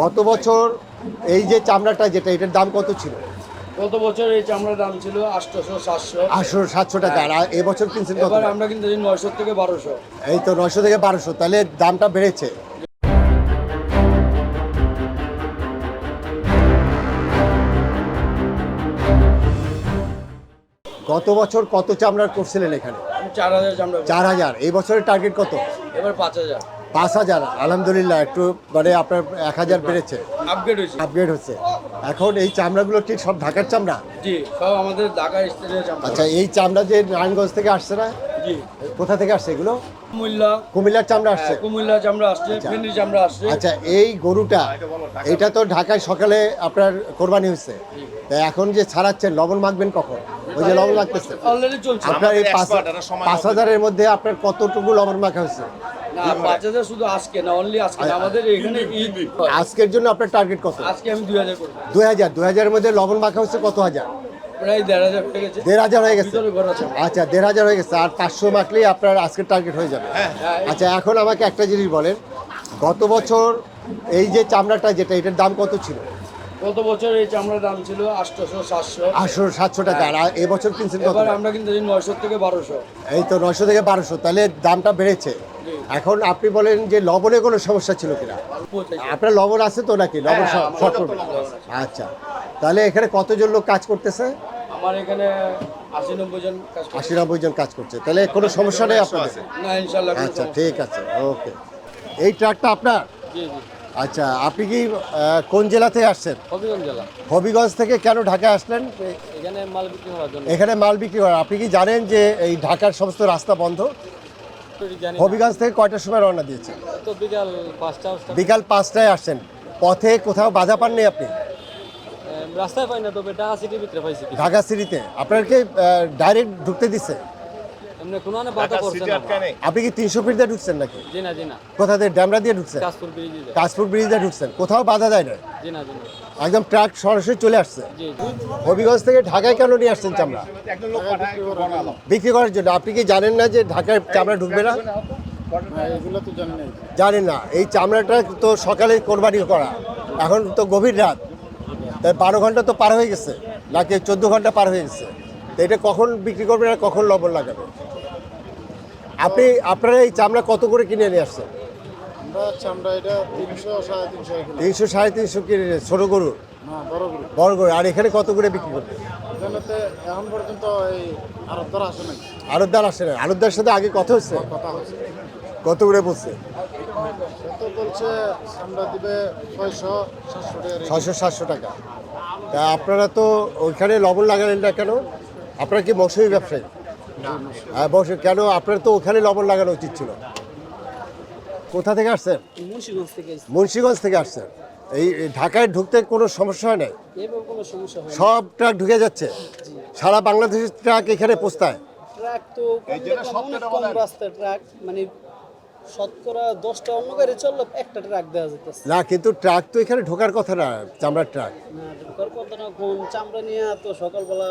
গত বছর এই যে চামড়াটা যেটা এটার দাম কত ছিল? গত বছর এই চামড়ার দাম ছিল আটশোশো সাতশো। আটশো সাতশো টাকা আর এবছর কিনছেন কত? এবার আমরা কিন্তু নয়শো থেকে বারোশো। এই তো নশো থেকে বারোশো তাহলে দামটা বেড়েছে। গত বছর কত চামড়ার করছিলেন এখানে? চার হাজার চামড়া। চার হাজার এই বছরের টার্গেট কত? এবার পাঁচ হাজার। পাঁচ হাজার। আলহামদুলিল্লাহ একটু মানে আপনার এক হাজার বেড়েছে। আপগ্রেড হয়েছে। আপগ্রেড হচ্ছে। এখন এই চামড়াগুলো ঠিক সব ঢাকার চামড়া? জি সব আমাদের ঢাকা স্টেটের আচ্ছা এই চামড়া যে নারায়ণগঞ্জ থেকে আসছে না? জি। কোথা থেকে আসছে এগুলো? কুমিল্লা। কুমিল্লার চামড়া আসছে। কুমিল্লা চামড়া আসছে ফেনী চামড়া আসছে। আচ্ছা এই গরুটা এটা তো ঢাকায় সকালে আপনার কোরবানি হচ্ছে তা এখন যে ছাড়াচ্ছেন লবণ মাখবেন কখন? ওই যে লবণ মাখতেছে। আপনার এই পাঁচ হাজারের মধ্যে আপনার কতটুকু লবণ মাখা হচ্ছে না পাঁচ হাজার শুধু আজকে না অনলি আজকে আমাদের এখানে ঈদ। আজকের জন্য আপনার টার্গেট কত? আজকে আমি দুই হাজার করব। মধ্যে লবণ মাখা হচ্ছে কত হাজার? প্রায় হয়ে গেছে। হয়ে আচ্ছা দেড় হাজার হয়ে গেছে। আর পাঁচশো মাখলেই আপনার আজকের টার্গেট হয়ে যাবে। হ্যাঁ, আচ্ছা এখন আমাকে একটা জিনিস বলেন। গত বছর এই যে চামড়াটা যেটা এটার দাম কত ছিল? গত বছর এই চামড়ার দাম ছিল আটশোশো সাতশো। আটশো সাতশো টাকা আর এবছর কিনছেন কত? এবার আমরা কিন্তু নয়শো থেকে বারোশো। এই তো নয়শো থেকে বারোশো তাহলে দামটা বেড়েছে। এখন আপনি বলেন যে লবণে কোনো সমস্যা ছিল কিনা? আপনার লবণ আছে তো নাকি? লবণ হ্যাঁ, শর্ট করবে আচ্ছা তাহলে এখানে কতজন লোক কাজ করতেছে? আমার এখানে আশি নব্বই জন কাজ আশি নব্বই জন কাজ করছে তাহলে কোনো সমস্যা নেই আপনাদের? আচ্ছা ঠিক আছে ওকে। এই ট্রাকটা আপনার? জি জি। আচ্ছা আপনি কি কোন জেলা থেকে আসছেন? হবিগঞ্জ জেলা। হবিগঞ্জ থেকে কেন ঢাকায় আসলেন? এখানে মাল বিক্রি হওয়ার জন্য। এখানে মাল বিক্রি হয় আপনি কি জানেন যে এই ঢাকার সমস্ত রাস্তা বন্ধ? হবিগঞ্জ থেকে কয়টার সময় রওনা দিয়েছেন তো বিকাল পাঁচটা বিকাল পাঁচটায় আসছেন। পথে কোথাও বাধা পাননি আপনি? রাস্তায় পাই না তবে ঢাকা সিটির ভিতরে পাইছি ঢাকা সিটিতে। আপনাকে ডাইরেক্ট ঢুকতে দিচ্ছে আপনি কি তিনশো ফিট দিয়ে ঢুকছেন নাকি? না কোথা ড্যামরা দিয়ে ঢুকছেন? কাশপুর ব্রিজে যায় কাশপুর ব্রিজ দিয়ে ঢুকছেন। কোথাও বাধা দেয় না না না। একদম ট্রাক সরাসরি চলে আসছে? হবিগঞ্জ থেকে ঢাকায় কেন নিয়ে আসছেন চামড়া? বিক্রি করার জন্য। আপনি কি জানেন না যে ঢাকায় চামড়া ঢুকবে না? এগুলো তো জানি না জানেন না। এই চামড়াটা তো সকালে কোরবানি করা। এখন তো গভীর রাত। তাই বারো ঘণ্টা তো পার হয়ে গেছে। নাকি চোদ্দ ঘণ্টা পার হয়ে গেছে? তো এটা কখন বিক্রি করবেন আর কখন লবণ লাগাবে আপনি আপনারা এই চামড়া কত করে কিনে নিয়ে আসছেন? তিনশো সাড়ে তিনশো কিনে নিয়ে- ছোটো গরু? বড় গরু। আর এখানে কত করে বিক্রি এখানেতে এখন পর্যন্ত আরবদার আসে না আরবদার সাথে আগে কথা হচ্ছে? কথা হচ্ছে। কত করে বলছে? ছয়শো সাতশো টাকা তা আপনারা তো ওইখানে লবণ লাগালেন না কেন? আপনারা কি মৌসুমি ব্যবসায়ী? হ্যাঁ বসে কেন? আপনার তো ওখানে লবণ লাগানো উচিত ছিল। কোথা থেকে আসছেন? মুন্সিগঞ্জ থেকে মুন্সিগঞ্জ থেকে আসছেন। এই ঢাকায় ঢুকতে কোনো সমস্যা হয় নাই? এবার কোনো সমস্যা হয় সব ট্রাক ঢুকে যাচ্ছে। সারা বাংলাদেশের ট্রাক এখানে পোস্তায়। ট্রাক তো কম দেখলাম, রাস্তার ট্রাক। মানে শতকরা দশটা অন্য গাড়ি চললে একটা ট্রাক দেওয়া যেতেছে। না কিন্তু ট্রাক তো এখানে ঢোকার কথা না চামড়ার ট্রাক। না ঢোকার কথা না কোন চামড়া নিয়ে তো সকালবেলা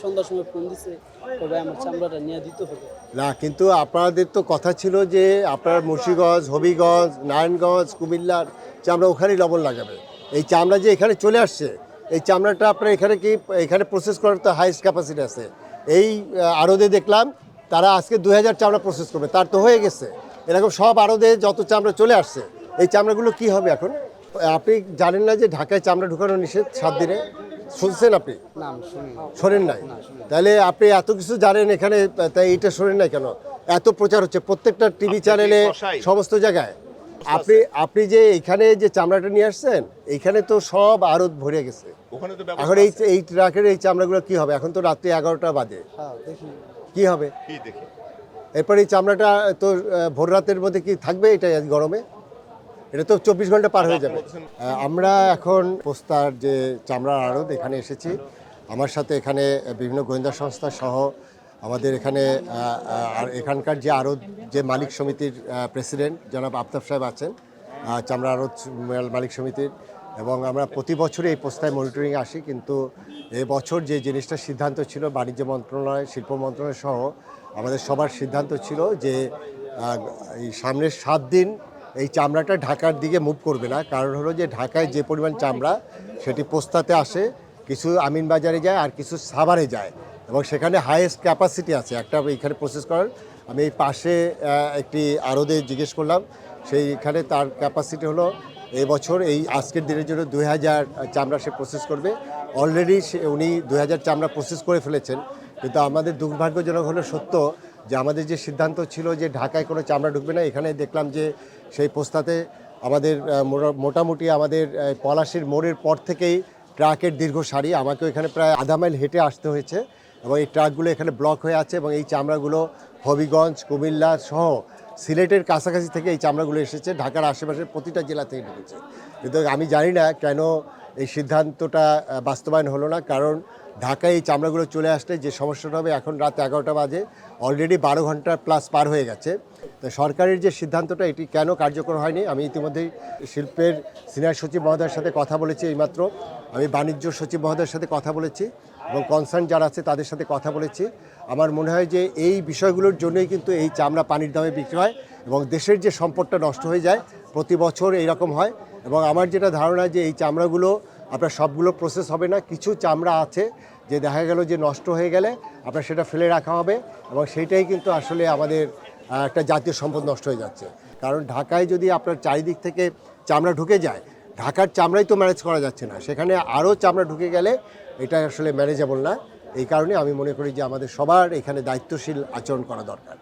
সন্ধ্যার সময় ফোন দিছে, তবে আমার চামড়াটা নিয়ে দিতে হবে। না, কিন্তু আপনাদের তো কথা ছিল যে আপনার মুর্শিগঞ্জ হবিগঞ্জ, নারায়ণগঞ্জ কুমিল্লার চামড়া ওখানেই লবণ লাগাবে। এই চামড়া যে এখানে চলে আসছে, এই চামড়াটা আপনার এখানে কি, এখানে প্রসেস করার তো হাইস্ট ক্যাপাসিটি আছে। এই আড়তে দেখলাম, তারা আজকে দু হাজার চামড়া প্রসেস করবে, তার তো হয়ে গেছে। এরকম সব আড়তে যত চামড়া চলে আসছে, এই চামড়াগুলো কি হবে এখন? আপনি জানেন না যে ঢাকায় চামড়া ঢুকানো নিষেধ সাত দিনে? শুনছেন আপনি? নাম শোনেন নাই? তাহলে আপনি এত কিছু জানেন এখানে তাই এটা শোনেন নাই কেন? এত প্রচার হচ্ছে প্রত্যেকটা টিভি চ্যানেলে সমস্ত জায়গায়। আপনি আপনি যে এখানে যে চামড়াটা নিয়ে আসছেন এইখানে তো সব আড়ত ভরে গেছে। এখন এই এই ট্রাকের এই চামড়াগুলো কি হবে? এখন তো রাত্রি এগারোটা বাজে। হ্যাঁ কি হবে? কি দেখি? এরপর এই চামড়াটা তো ভোর রাতের মধ্যে কি থাকবে? এটা আজ গরমে। এটা তো চব্বিশ ঘণ্টা পার হয়ে যাবে। আমরা এখন পোস্তার যে চামড়ার আড়ত এখানে এসেছি। আমার সাথে এখানে বিভিন্ন গোয়েন্দা সংস্থা সহ আমাদের এখানে আর এখানকার যে আড়ত যে মালিক সমিতির প্রেসিডেন্ট জনাব আফতাব সাহেব আছেন চামড়া আড়ত মালিক সমিতির। এবং আমরা প্রতি বছরই এই পোস্তায় মনিটরিং আসি কিন্তু এবছর যে জিনিসটা সিদ্ধান্ত ছিল বাণিজ্য মন্ত্রণালয় শিল্প মন্ত্রণালয় সহ আমাদের সবার সিদ্ধান্ত ছিল যে এই সামনের সাত দিন এই চামড়াটা ঢাকার দিকে মুভ করবে না। কারণ হলো যে ঢাকায় যে পরিমাণ চামড়া, সেটি পোস্তাতে আসে, কিছু আমিনবাজারে যায় আর কিছু সাভারে যায়। এবং সেখানে হায়েস্ট ক্যাপাসিটি আছে। একটা এখানে প্রসেস করার, আমি এই পাশে একটি আরদে জিজ্ঞেস করলাম, সেইখানে তার ক্যাপাসিটি হলো এবছর এই আজকের দিনের জন্য দুই হাজার চামড়া সে প্রসেস করবে। অলরেডি সে, উনি দুই হাজার চামড়া প্রসেস করে ফেলেছেন। কিন্তু আমাদের দুর্ভাগ্যজনক হলো সত্য যে আমাদের যে সিদ্ধান্ত ছিল যে ঢাকায় কোনো চামড়া ঢুকবে না, এখানে দেখলাম যে সেই পোস্তাতে আমাদের মোটা- মোটামুটি আমাদের পলাশির মোড়ের পর থেকেই ট্রাকের দীর্ঘ সারি, আমাকেও এখানে প্রায় আধা মাইল হেঁটে আসতে হয়েছে এবং এই ট্রাকগুলো এখানে ব্লক হয়ে আছে এবং এই চামড়াগুলো হবিগঞ্জ, কুমিল্লা সহ সিলেটের কাছাকাছি থেকে এই চামড়াগুলো এসেছে, ঢাকার আশেপাশের প্রতিটা জেলা থেকে ঢুকেছে। কিন্তু আমি জানি না কেন এই সিদ্ধান্তটা বাস্তবায়ন হলো না। কারণ ঢাকায় এই চামড়াগুলো চলে আসলে যে সমস্যাটা হবে, এখন রাত এগারোটা বাজে অলরেডি বারো ঘণ্টা প্লাস পার হয়ে গেছে। তো সরকারের যে সিদ্ধান্তটা, এটি কেন কার্যকর হয়নি? আমি ইতিমধ্যেই শিল্পের সিনিয়র সচিব মহোদয়ের সাথে কথা বলেছি এইমাত্র। আমি বাণিজ্য সচিব মহোদয়ের সাথে কথা বলেছি এবং কনসার্ন যারা আছে, তাদের সাথে কথা বলেছি। আমার মনে হয় যে এই বিষয়গুলোর জন্যই কিন্তু এই চামড়া পানির দামে বিক্রি হয় এবং দেশের যে সম্পদটা নষ্ট হয়ে যায়, প্রতি বছর এইরকম হয়। এবং আমার যেটা ধারণা যে এই চামড়াগুলো, আপনার সবগুলো প্রসেস হবে না, কিছু চামড়া আছে যে দেখা গেল যে নষ্ট হয়ে গেলে আপনার সেটা ফেলে রাখা হবে এবং সেইটাই কিন্তু আসলে আমাদের একটা জাতীয় সম্পদ নষ্ট হয়ে যাচ্ছে। কারণ ঢাকায় যদি আপনার চারিদিক থেকে চামড়া ঢুকে যায়, ঢাকার চামড়াই তো ম্যানেজ করা যাচ্ছে না। সেখানে আরও চামড়া ঢুকে গেলে এটা আসলে ম্যানেজেবল না। এই কারণে আমি মনে করি যে আমাদের সবার এখানে দায়িত্বশীল আচরণ করা দরকার।